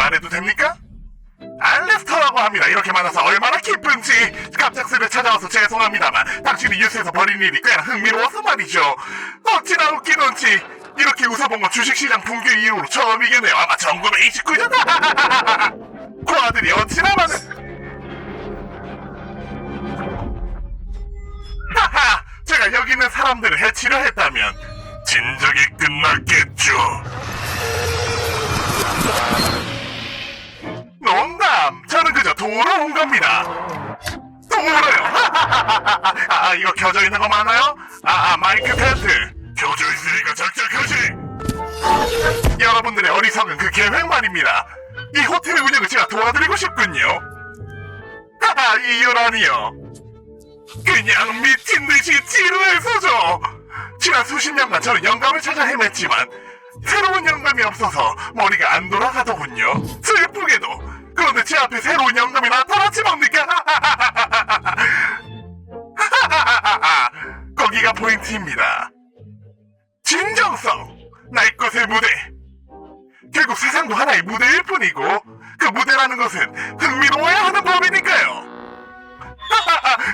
말해도 됩니까? 알레스터라고 합니다. 이렇게 많아서 얼마나 기쁜지 갑작스레 찾아와서 죄송합니다만 당신이 뉴스에서 벌인 일이 꽤나 흥미로워서 말이죠. 어찌나 웃기던지 이렇게 웃어본 건 주식시장 붕괴 이후로 처음이겠네요. 아마 전국에 29년. 코아들이 어찌나 많은... 하하! 제가 여기 있는 사람들을 해치려 했다면 진작에 끝났겠죠. 온 겁니다. 도우러요! 아, 이거 켜져 있는 거 맞나요? 아, 아, 마이크 텐트. 켜져 있으니까 작작하지! 여러분들의 어리석은 그 계획 말입니다. 이 호텔의 운영을 제가 도와드리고 싶군요. 하하, 이유라니요. 그냥 미친 듯이 지루해서죠. 지난 수십 년간 저는 영감을 찾아 헤맸지만 새로운 영감이 없어서 머리가 안 돌아가더군요. 슬프게도. 그런데 제 앞에 새로운 영감 가 포인트입니다. 진정성, 날 것의 무대. 결국 세상도 하나의 무대일 뿐이고 그 무대라는 것은 흥미로워야 하는 법이니까요.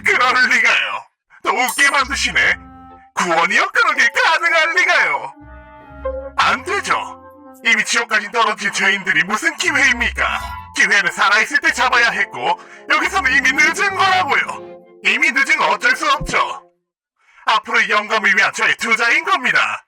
그럴 리가요. 또 웃게 만드시네. 구원이요? 그런 게 가능할 리가요. 안 되죠. 이미 지옥까지 떨어진 죄인들이 무슨 기회입니까? 기회는 살아있을 때 잡아야 했고 여기서는 이미 늦은 거라고요. 이미 늦은 건 어쩔 수 없죠. 앞으로의 영감을 위한 저의 투자인 겁니다.